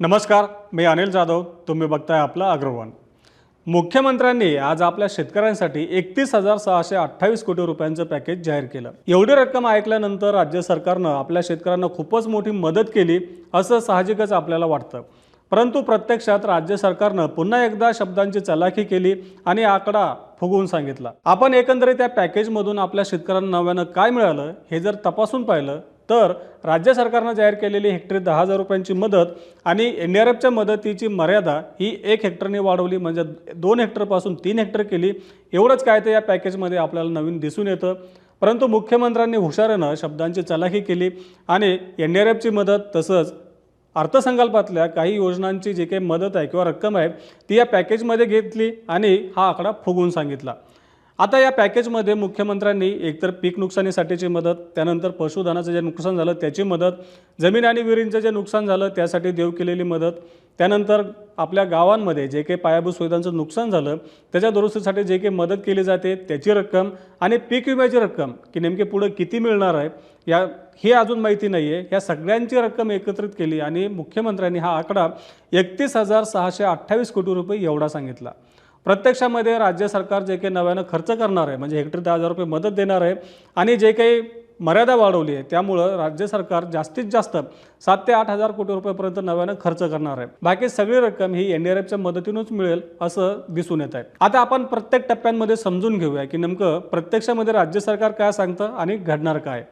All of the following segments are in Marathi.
नमस्कार मी अनिल जाधव. तुम्ही बघताय आपलं अग्रवान. मुख्यमंत्र्यांनी आज आपल्या शेतकऱ्यांसाठी एकतीस हजार सहाशे अठ्ठावीस कोटी रुपयांचं पॅकेज जाहीर केलं. एवढी रक्कम ऐकल्यानंतर राज्य सरकारनं आपल्या शेतकऱ्यांना खूपच मोठी मदत केली असं साहजिकच आपल्याला वाटतं. परंतु प्रत्यक्षात राज्य सरकारनं पुन्हा एकदा शब्दांची चलाखी केली आणि आकडा फुगवून सांगितला. आपण एकंदरीत त्या पॅकेजमधून आपल्या शेतकऱ्यांना नव्यानं काय मिळालं हे जर तपासून पाहिलं तर राज्य सरकारनं जाहीर केलेली हेक्टरी दहा हजार रुपयांची मदत आणि एन डी आर एफच्या मदतीची मर्यादा ही एक हेक्टरने वाढवली म्हणजे दोन हेक्टरपासून तीन हेक्टर केली. एवढंच काय तर या पॅकेजमध्ये आपल्याला नवीन दिसून येतं. परंतु मुख्यमंत्र्यांनी हुशारीनं शब्दांची चलाखी केली आणि एन डी आर एफची मदत तसंच अर्थसंकल्पातल्या काही योजनांची जी काही मदत आहे किंवा रक्कम आहे ती या पॅकेजमध्ये घेतली आणि हा आकडा फुगवून सांगितला. आता या पॅकेजमध्ये मुख्यमंत्र्यांनी एकतर पीक नुकसानीसाठीची मदत त्यानंतर पशुधनाचं जे नुकसान झालं त्याची मदत जमीन आणि विहिरींचं जे नुकसान झालं त्यासाठी देऊ केलेली मदत त्यानंतर आपल्या गावांमध्ये जे काही पायाभूत सुविधांचं नुकसान झालं त्याच्या दुरुस्तीसाठी जे काही मदत केली जाते त्याची रक्कम आणि पीक विम्याची रक्कम की नेमके पुढं किती मिळणार आहे या ही अजून माहिती नाही आहे या सगळ्यांची रक्कम एकत्रित केली आणि मुख्यमंत्र्यांनी हा आकडा एकतीस हजार सहाशे अठ्ठावीस कोटी रुपये एवढा सांगितला. प्रत्यक्षामध्ये राज्य सरकार जे काही नव्यानं खर्च करणार आहे म्हणजे हेक्टरी दहा हजार रुपये मदत देणार आहे आणि जे काही मर्यादा वाढवली आहे त्यामुळं राज्य सरकार जास्तीत जास्त सात ते आठ हजार कोटी रुपयापर्यंत नव्यानं खर्च करणार आहे. बाकी सगळी रक्कम ही एन डी आर एफच्या मदतीनंच मिळेल असं दिसून येत आहे. आता आपण प्रत्येक टप्प्यांमध्ये समजून घेऊया की नेमकं प्रत्यक्षामध्ये राज्य सरकार काय सांगतं आणि घडणार काय.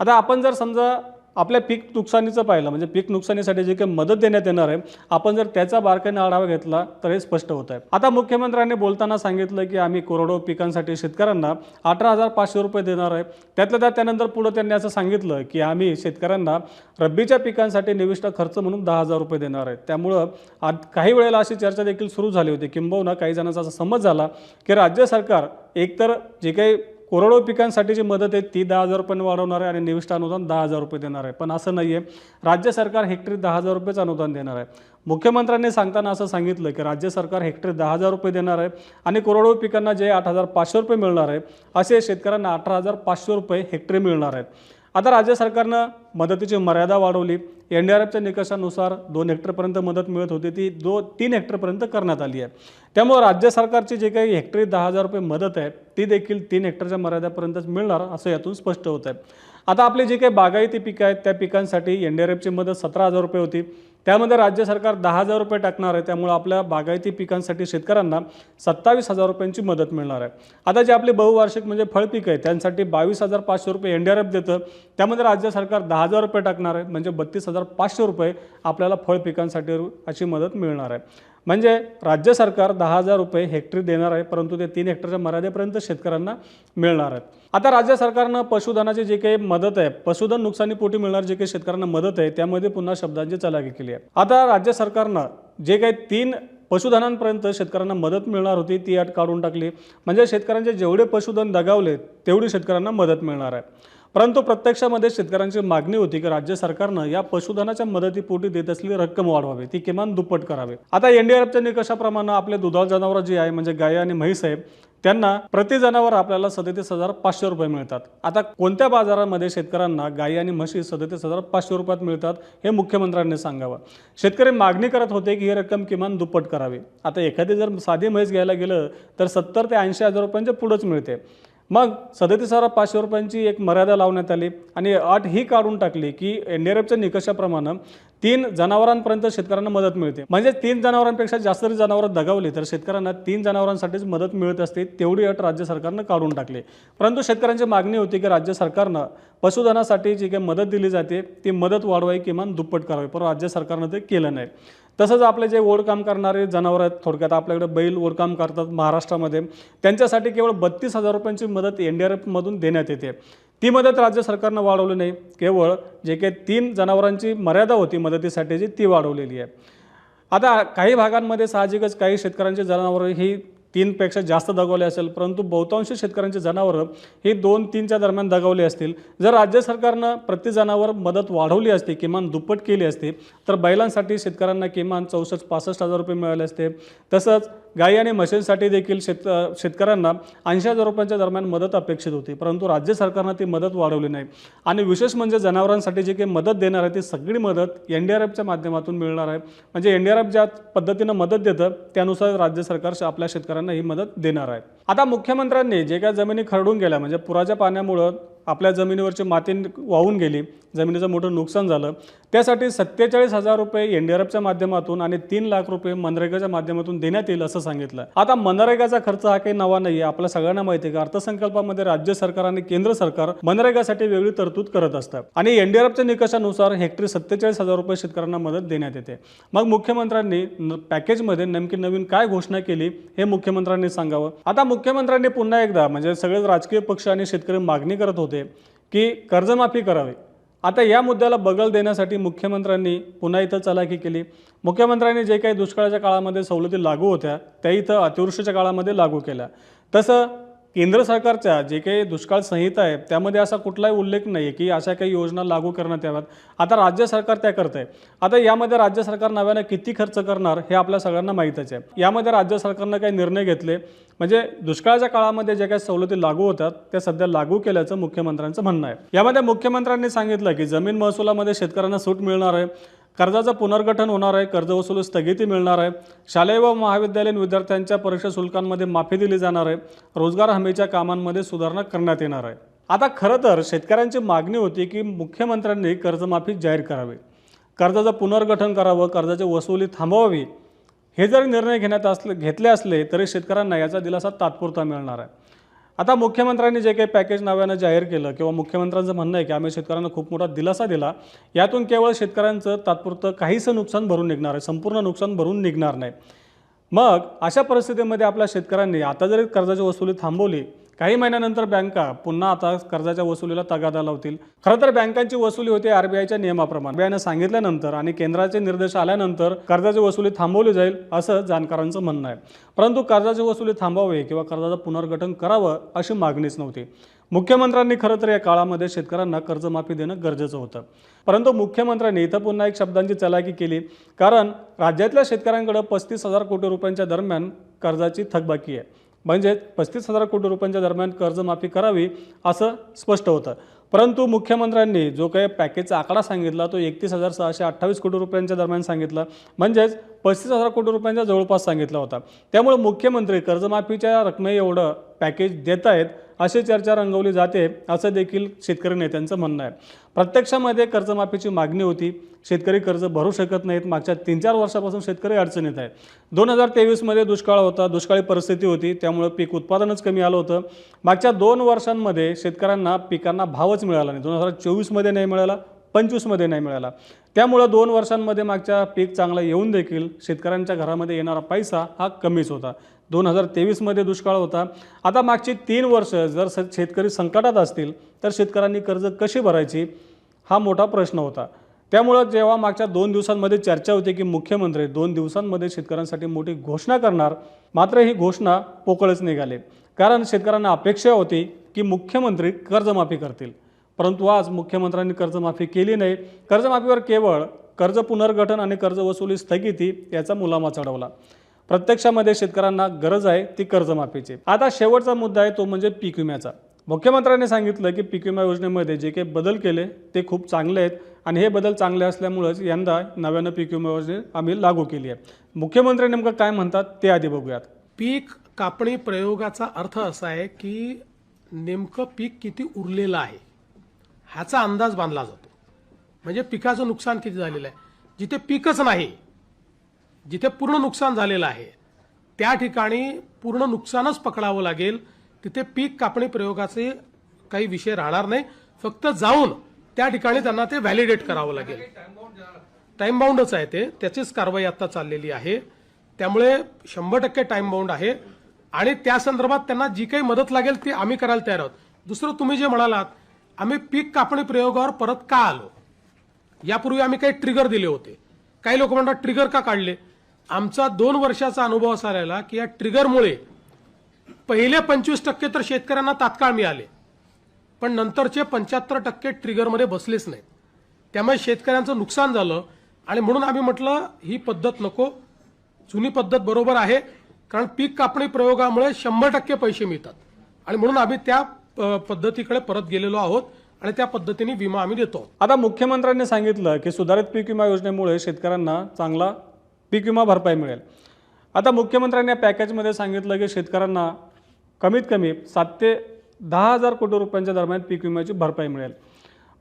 आता आपण जर समजा आपल्या पीक नुकसानीचं पाहिलं म्हणजे पीक नुकसानीसाठी जे काही मदत देण्यात येणार आहे आपण जर त्याचा बारकाईने आढावा घेतला तर हे स्पष्ट होत आहे. आता मुख्यमंत्र्यांनी बोलताना सांगितलं की आम्ही कोरडो पिकांसाठी शेतकऱ्यांना अठरा हजार पाचशे रुपये देणार आहे. त्यातल्या त्यात त्यानंतर पुढं त्यांनी असं सांगितलं की आम्ही शेतकऱ्यांना रब्बीच्या पिकांसाठी निविष्ट खर्च म्हणून दहा हजार रुपये देणार आहे. त्यामुळं आज काही वेळेला अशी चर्चा देखील सुरू झाली होती. किंबहुना काही जणांचा असा समज झाला की राज्य सरकार एकतर जे काही कोरडो पिकांसाठीची मदत आहे ती दहा हजार रुपयांनी वाढवणार आहे आणि निविष्ट अनुदान दहा हजार रुपये देणार आहे. पण असं नाही आहे राज्य सरकार हेक्टरी दहा हजार रुपयेच अनुदान देणार आहे. मुख्यमंत्र्यांनी सांगताना असं सांगितलं की राज्य सरकार हेक्टरी दहा हजार रुपये देणार आहे आणि कोरडो पिकांना जे आठ हजार पाचशे रुपये मिळणार आहे असे शेतकऱ्यांना अठरा हजार पाचशे रुपये हेक्टरी मिळणार आहेत. आता राज्य सरकारनं मदतीची मर्यादा वाढवली. एन डी आर एफच्या निकषानुसार दोन हेक्टरपर्यंत मदत मिळत होती ती दो तीन हेक्टरपर्यंत करण्यात आली आहे. त्यामुळं राज्य सरकारची जे काही हेक्टरी दहा हजार रुपये मदत आहे ती देखील तीन हेक्टरच्या मर्यादेपर्यंतच मिळणार असं यातून स्पष्ट होत आहे आता आपली जी काही बागायती पिकं आहेत त्या पिकांसाठी एन डी आर एफची मदत सतरा हजार रुपये होती. त्यामध्ये राज्य सरकार दहा हजार रुपये टाकणार आहे. त्यामुळे आपल्या बागायती पिकांसाठी शेतकऱ्यांना सत्तावीस हजार रुपयांची मदत मिळणार आहे. आता जे आपले बहुवार्षिक म्हणजे फळपीक आहे त्यांसाठी बावीस हजार पाचशे रुपये एन डी आर एफ देतं. त्यामध्ये राज्य सरकार दहा हजार रुपये टाकणार आहे म्हणजे बत्तीस हजार पाचशे रुपये आपल्याला फळ पिकांसाठी अशी मदत मिळणार आहे. म्हणजे राज्य सरकार दहा हजार रुपये हेक्टरी देणार आहे परंतु ते तीन हेक्टरच्या मर्यादेपर्यंत शेतकऱ्यांना मिळणार आहेत. आता राज्य सरकारनं पशुधनाची जे काही मदत आहे पशुधन नुकसानीपोटी मिळणार जे काही शेतकऱ्यांना मदत आहे त्यामध्ये पुन्हा शब्दांची चलागी केली आहे. आता राज्य सरकारनं जे काही तीन पशुधनांपर्यंत शेतकऱ्यांना मदत मिळणार होती ती अट काढून टाकली. म्हणजे शेतकऱ्यांचे जेवढे पशुधन दगावले तेवढी शेतकऱ्यांना मदत मिळणार आहे. परंतु प्रत्यक्षामध्ये शेतकऱ्यांची मागणी होती की राज्य सरकारनं या पशुधनाच्या मदतीपोटी देत असलेली रक्कम वाढवावी. ती किमान दुप्पट करावी. आता एन डी आर निकषाप्रमाणे आपले दुधाळ जनावरं जी आहे म्हणजे गाय आणि म्हैस आहे त्यांना प्रति जनावर आपल्याला सदतीस हजार पाचशे रुपये मिळतात. आता कोणत्या बाजारामध्ये शेतकऱ्यांना गायी आणि म्हशी सदतीस हजार पाचशे रुपयात मिळतात हे मुख्यमंत्र्यांनी सांगावं. शेतकरी मागणी करत होते की ही रक्कम किमान दुप्पट करावी. आता एखादी जर साधी म्हैस घ्यायला गेलं तर सत्तर ते ऐंशी हजार रुपयांच्या पुढंच मिळते. मग सदतीस हजार पाचशे रुपयांची एक मर्यादा लावण्यात आली आणि अट ही काढून टाकली की एन डी आर एफच्या निकषाप्रमाणे तीन जनावरांपर्यंत शेतकऱ्यांना मदत मिळते. म्हणजे तीन जनावरांपेक्षा जास्त जरी जनावरं दगावली तर शेतकऱ्यांना तीन जनावरांसाठीच मदत मिळत असते तेवढी अट राज्य सरकारनं काढून टाकली. परंतु शेतकऱ्यांची मागणी होती की राज्य सरकारनं पशुधनासाठी जी काही मदत दिली जाते ती मदत वाढवावी किमान दुप्पट करावी. पण राज्य सरकारनं ते केलं नाही. तसंच आपले जे ओढकाम करणारे जनावर आहेत थोडक्यात आपल्याकडे बैल ओढकाम करतात महाराष्ट्रामध्ये. त्यांच्यासाठी केवळ बत्तीस हजार रुपयांची मदत एन डी आर एफमधून देण्यात येते. ती मदत राज्य सरकारनं वाढवली नाही. केवळ जे काही तीन जनावरांची मर्यादा होती मदतीसाठीची ती वाढवलेली आहे. आता काही भागांमध्ये साहजिकच काही शेतकऱ्यांची जनावरं ही तीनपेक्षा जास्त दगावले असेल परंतु बहुतांश शेतकऱ्यांची जनावरं ही दोन तीनच्या दरम्यान दगावली असतील. जर राज्य सरकारनं प्रति जनावर मदत वाढवली असती किमान दुप्पट केली असती तर बैलांसाठी शेतकऱ्यांना किमान चौसष्ट पासष्ट हजार रुपये मिळाले असते. तसंच गाई आणि म्हशींसाठी देखील शेत शेतकऱ्यांना ऐंशी हजार रुपयांच्या दरम्यान मदत अपेक्षित होती. परंतु राज्य सरकारनं ती मदत वाढवली नाही. आणि विशेष म्हणजे जनावरांसाठी जी काही मदत देणार आहे ती सगळी मदत एन डी आर एफच्या माध्यमातून मिळणार आहे. म्हणजे एन डी आर एफ ज्या पद्धतीनं मदत देतं त्यानुसार राज्य सरकार आपल्या शेतकऱ्यांना ही मदत देणार आहे. आता मुख्यमंत्र्यांनी जे काय जमिनी खरडून गेल्या म्हणजे पुराच्या पाण्यामुळं आपल्या जमिनीवरची माती वाहून गेली जमिनीचं मोठं नुकसान झालं त्यासाठी सत्तेचाळीस हजार रुपये एन डी आर एफच्या माध्यमातून आणि तीन लाख रुपये मनरेगाच्या माध्यमातून देण्यात येईल असं सांगितलं. आता मनरेगाचा खर्च हा काही नवा नाही आहे आपल्या सगळ्यांना माहिती आहे की? अर्थसंकल्पामध्ये राज्य सरकार आणि केंद्र सरकार मनरेगासाठी वेगळी तरतूद करत असतात आणि एन डी आर एफच्या निकषानुसार हेक्टरी सत्तेचाळीस हजार रुपये शेतकऱ्यांना मदत देण्यात येते. मग मुख्यमंत्र्यांनी पॅकेजमध्ये नेमकी नवीन काय घोषणा केली हे मुख्यमंत्र्यांनी सांगावं. आता मुख्यमंत्र्यांनी पुन्हा एकदा म्हणजे सगळेच राजकीय पक्ष आणि शेतकरी मागणी करत होते की कर्जमाफी करावी. आता या मुद्द्याला बगल देण्यासाठी मुख्यमंत्र्यांनी पुन्हा इथं चलाखी केली. मुख्यमंत्र्यांनी जे काही दुष्काळाच्या काळामध्ये सवलती लागू होत्या त्या इथं अतिवृष्टीच्या काळामध्ये लागू केल्या. तसं केंद्र सरकारच्या जे काही दुष्काळ संहिता आहे त्यामध्ये असा कुठलाही उल्लेख नाही आहे की अशा काही योजना लागू करण्यात याव्यात. आता राज्य सरकार त्या करत आहे आता यामध्ये राज्य सरकार नव्यानं किती खर्च करणार हे आपल्या सगळ्यांना माहीतच आहे. यामध्ये राज्य सरकारनं काही निर्णय घेतले. म्हणजे दुष्काळाच्या काळामध्ये ज्या काही सवलती लागू होतात त्या सध्या लागू केल्याचं मुख्यमंत्र्यांचं म्हणणं आहे. यामध्ये मुख्यमंत्र्यांनी सांगितलं की जमीन महसुलामध्ये शेतकऱ्यांना सूट मिळणार आहे. कर्जाचं पुनर्गठन होणार आहे कर्ज वसुली स्थगिती मिळणार आहे. शालेय व महाविद्यालयीन विद्यार्थ्यांच्या परीक्षा शुल्कांमध्ये माफी दिली जाणार आहे. रोजगार हमीच्या कामांमध्ये सुधारणा करण्यात येणार आहे. आता खरं तर शेतकऱ्यांची मागणी होती की मुख्यमंत्र्यांनी कर्जमाफी जाहीर करावी. कर्जाचं पुनर्गठन करावं कर्जाची वसुली थांबवावी. हे जरी निर्णय घेण्यात असले घेतले असले तरी शेतकऱ्यांना याचा दिलासा तात्पुरता मिळणार आहे. आता मुख्यमंत्र्यांनी जे काही पॅकेज नव्यानं जाहीर केलं किंवा मुख्यमंत्र्यांचं म्हणणं आहे की आम्ही शेतकऱ्यांना खूप मोठा दिलासा दिला यातून केवळ शेतकऱ्यांचं तात्पुरतं काहीसं नुकसान भरून निघणार आहे संपूर्ण नुकसान भरून निघणार नाही. मग अशा परिस्थितीमध्ये आपल्या शेतकऱ्यांनी आता जरी कर्जाची वसुली थांबवली काही महिन्यानंतर बँका पुन्हा आता कर्जाच्या वसुलीला तगादा लावतील. खरं तर बँकांची वसुली होते आरबीआयच्या नियमाप्रमाणे. आरबीआयनं सांगितल्यानंतर आणि केंद्राचे निर्देश आल्यानंतर कर्जाची वसुली थांबवली जाईल असं जाणकारांचं म्हणणं आहे. परंतु कर्जाची वसुली थांबावी किंवा कर्जाचं पुनर्गठन करावं अशी मागणीच नव्हती. मुख्यमंत्र्यांनी खरं तर या काळामध्ये शेतकऱ्यांना कर्जमाफी देणं गरजेचं होतं. परंतु मुख्यमंत्र्यांनी इथं पुन्हा एक शब्दांची चलाकी केली. कारण राज्यातल्या शेतकऱ्यांकडे पस्तीस हजार कोटी रुपयांच्या दरम्यान कर्जाची थकबाकी आहे. म्हणजे पस्तीस हजार कोटी रुपयांच्या दरम्यान कर्जमाफी करावी असं स्पष्ट होतं. परंतु मुख्यमंत्र्यांनी जो काही पॅकेजचा आकडा सांगितला तो एकतीस हजार सहाशे अठ्ठावीस कोटी रुपयांच्या दरम्यान सांगितला. म्हणजेच पस्तीस हजार कोटी रुपयांच्या जवळपास सांगितला होता. त्यामुळे मुख्यमंत्री कर्जमाफीच्या रकमे एवढं पॅकेज देत आहेत अशी चर्चा रंगवली जाते असं देखील शेतकरी नेत्यांचं म्हणणं आहे. प्रत्यक्षामध्ये कर्जमाफीची मागणी होती. शेतकरी कर्ज भरू शकत नाहीत. मागच्या तीन चार वर्षापासून शेतकरी अडचणीत आहेत दोन हजार तेवीसमध्ये दुष्काळ होता. दुष्काळी परिस्थिती होती. त्यामुळे पीक उत्पादनच कमी आलं होतं. मागच्या दोन वर्षांमध्ये शेतकऱ्यांना पिकांना भावच मिळाला नाही. दोन हजार चोवीसमध्ये नाही मिळाला. पंचवीसमध्ये नाही मिळाला. त्यामुळं दोन वर्षांमध्ये मागच्या पीक चांगलं येऊन देखील शेतकऱ्यांच्या घरामध्ये येणारा पैसा हा कमीच होता. दोन हजार तेवीसमध्ये दुष्काळ होता. आता मागची तीन वर्ष जर स- शेतकरी संकटात असतील तर शेतकऱ्यांनी कर्ज कशी भरायची? हा मोठा प्रश्न होता. त्यामुळं जेव्हा मागच्या दोन दिवसांमध्ये चर्चा होती की मुख्यमंत्री दोन दिवसांमध्ये शेतकऱ्यांसाठी मोठी घोषणा करणार मात्र ही घोषणा पोकळच निघाली. कारण शेतकऱ्यांना अपेक्षा होती की मुख्यमंत्री कर्जमाफी करतील. परंतु आज मुख्यमंत्र्यांनी कर्जमाफी केली नाही. कर्जमाफीवर केवळ कर्ज पुनर्गठन आणि कर्ज वसुली स्थगिती याचा मुलामा चढवला. प्रत्यक्षामध्ये शेतकऱ्यांना गरज आहे ती कर्जमाफीची. आता शेवटचा मुद्दा आहे तो म्हणजे पीक विम्याचा. मुख्यमंत्र्यांनी सांगितलं की पीक विमा योजनेमध्ये जे काही बदल केले ते खूप चांगले आहेत आणि हे बदल चांगले असल्यामुळंच यंदा नव्यानं पीक विमा योजना आम्ही लागू केली आहे. मुख्यमंत्री नेमकं काय म्हणतात ते आधी बघूयात. पीक कापणी प्रयोगाचा अर्थ असा आहे की नेमकं पीक किती उरलेलं आहे ह्याचा अंदाज बांधला जातो. म्हणजे पिकाचं नुकसान किती झालेलं आहे? जिथे पीकच नाही जिथे पूर्ण नुकसान झालेलं आहे त्या ठिकाणी पूर्ण नुकसानच पकडावं लागेल. तिथे पीक कापणी प्रयोगाचे काही विषय राहणार नाही. फक्त जाऊन त्या ठिकाणी त्यांना ते व्हॅलिडेट करावं लागेल. टाइम बाउंडच आहे ते. त्याचीच कारवाई आता चाललेली आहे. त्यामुळे शंभर टक्के टाइम बाउंड आहे. आणि त्या संदर्भात त्यांना जी काही मदत लागेल ती आम्ही करायला तयार आहोत. दुसरं तुम्ही जे म्हणालात आम्ही पीक कापणी प्रयोगावर परत का आलो? यापूर्वी आम्ही काही ट्रिगर दिले होते. काही लोक म्हणतात ट्रिगर का काढले? आमचा दोन वर्षाचा अनुभव असा राहिला की या ट्रिगरमुळे पहिले पंचवीस टक्के तर शेतकऱ्यांना तात्काळ मिळाले. पण नंतरचे पंच्याहत्तर टक्के ट्रिगरमध्ये बसलेच नाहीत. त्यामुळे शेतकऱ्यांचं नुकसान झालं आणि म्हणून आम्ही म्हटलं ही पद्धत नको. जुनी पद्धत बरोबर आहे कारण पीक कापणी प्रयोगामुळे शंभर टक्के पैसे मिळतात. आणि म्हणून आम्ही त्या पद्धतीकडे परत गेलेलो आहोत आणि त्या पद्धतीने विमा आम्ही देतो. आता मुख्यमंत्र्यांनी सांगितलं की सुधारित पीक विमा योजनेमुळे शेतकऱ्यांना चांगला पीक विमा भरपाई मिळेल. आता मुख्यमंत्र्यांनी या पॅकेजमध्ये सांगितलं की शेतकऱ्यांना कमीत कमी सात ते दहा हजार कोटी रुपयांच्या दरम्यान पीक विम्याची भरपाई मिळेल.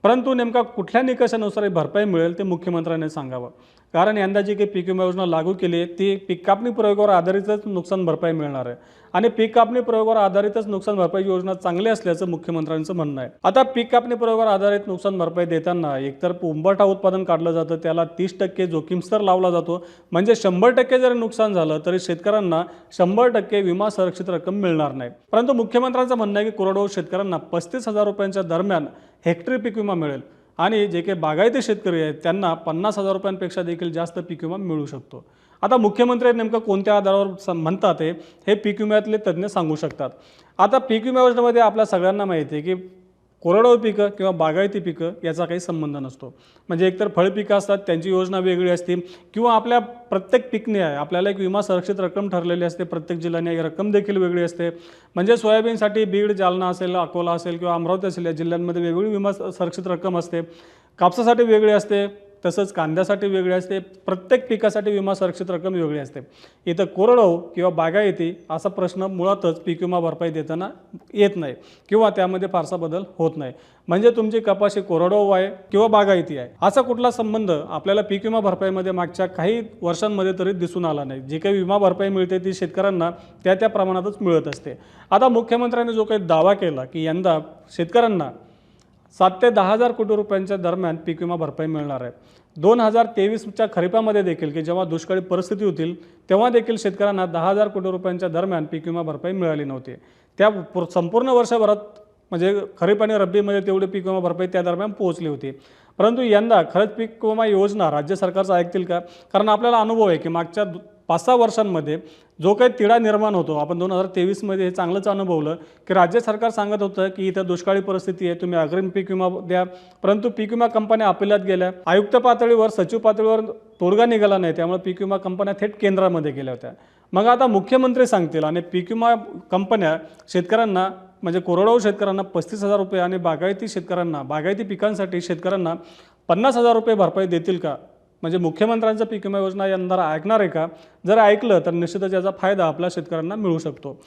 परंतु नेमका कुठल्या निकषानुसार ही भरपाई मिळेल ते मुख्यमंत्र्यांनी सांगावं. कारण यंदा जी काही पीक विमा योजना लागू केली आहे ती पीक कापणी प्रयोगावर आधारितच नुकसान भरपाई मिळणार आहे. आणि पीक कापणी प्रयोगावर आधारितच नुकसान भरपाई योजना चांगली असल्याचं मुख्यमंत्र्यांचं म्हणणं आहे. आता पीक कापणी प्रयोगावर आधारित नुकसान भरपाई देताना एकतर उंबरठा उत्पादन काढलं जातं त्याला तीस टक्के जोखीम स्तर लावला जातो. म्हणजे शंभर टक्के जरी नुकसान झालं तरी शेतकऱ्यांना शंभर टक्के विमा संरक्षित रक्कम मिळणार नाही. परंतु मुख्यमंत्र्यांचं म्हणणं आहे की कोरडवाहू शेतकऱ्यांना पस्तीस हजार रुपयांच्या दरम्यान हेक्टरी पीक विमा मिळेल. आणि जे काही बागायती शेतकरी आहेत त्यांना पन्नास हजार रुपयांपेक्षा देखील जास्त पीक विमा मिळू शकतो. आता मुख्यमंत्री नेमकं कोणत्या आधारावर स- म्हणतात हे पीक विम्यातले तज्ज्ञ सांगू शकतात. आता पीक विमा योजनेमध्ये आपल्या सगळ्यांना माहिती आहे की कोरडवाहू पिकं किंवा बागायती पिकं याचा काही संबंध नसतो. म्हणजे एकतर फळपिकं असतात त्यांची योजना वेगळी असते किंवा आपल्या प्रत्येक पिकने आहे आपल्याला एक विमा संरक्षित रक्कम ठरलेली असते प्रत्येक जिल्ह्याने रक्कम देखील वेगळी असते. म्हणजे सोयाबीनसाठी बीड जालना असेल अकोला असेल किंवा अमरावती असेल या जिल्ह्यांमध्ये वेगळी विमा संरक्षित रक्कम असते. कापसासाठी वेगळी असते. तसंच कांद्यासाठी वेगळी असते प्रत्येक पिकासाठी विमा संरक्षित रक्कम वेगळी असते. इथं कोरडवाहू किंवा बागायती असा प्रश्न मुळातच पीक विमा भरपाई देताना येत नाही किंवा त्यामध्ये फारसा बदल होत नाही. म्हणजे तुमची कपाशी कोरडवाहू आहे किंवा बागायती आहे असा कुठला संबंध आपल्याला पीक विमा भरपाईमध्ये मागच्या काही वर्षांमध्ये तरी दिसून आला नाही. जी काही विमा भरपाई मिळते ती शेतकऱ्यांना त्या त्या प्रमाणातच मिळत असते. आता मुख्यमंत्र्यांनी जो काही दावा केला की यंदा शेतकऱ्यांना सात ते दहा हजार कोटी रुपयांच्या दरम्यान पीक विमा भरपाई मिळणार आहे. दोन हजार तेवीसच्या खरीपामध्ये देखील की जेव्हा दुष्काळी परिस्थिती होतील तेव्हा देखील शेतकऱ्यांना दहा हजार कोटी रुपयांच्या दरम्यान पीक विमा भरपाई मिळाली नव्हती. त्या संपूर्ण वर्षभरात म्हणजे खरीप आणि रब्बीमध्ये तेवढी पीक विमा भरपाई त्या दरम्यान पोहोचली होती. परंतु यंदा खरंच पीक विमा योजना राज्य सरकारचं ऐकतील का? कारण आपल्याला अनुभव आहे की मागच्या पाच सहा वर्षांमध्ये जो काही तिढा निर्माण होतो आपण दोन हजार तेवीसमध्ये हे चांगलंच अनुभवलं की राज्य सरकार सांगत होतं की इथं दुष्काळी परिस्थिती आहे तुम्ही अग्रिम पीक विमा द्या. परंतु पीक विमा कंपन्या अपिलात गेल्या. आयुक्त पातळीवर सचिव पातळीवर तोडगा निघाला नाही त्यामुळे पीक विमा कंपन्या थेट केंद्रामध्ये गेल्या होत्या. मग आता मुख्यमंत्री सांगतील आणि पीक विमा कंपन्या शेतकऱ्यांना म्हणजे कोरडवाहू शेतकऱ्यांना पस्तीस हजार रुपये आणि बागायती शेतकऱ्यांना बागायती पिकांसाठी शेतकऱ्यांना पन्नास हजार रुपये भरपाई देतील का? म्हणजे मुख्यमंत्र्यांचं पीक विमा योजना यंदा ऐकणार आहे का? जर ऐकलं तर निश्चितच याचा फायदा आपल्या शेतकऱ्यांना मिळू शकतो.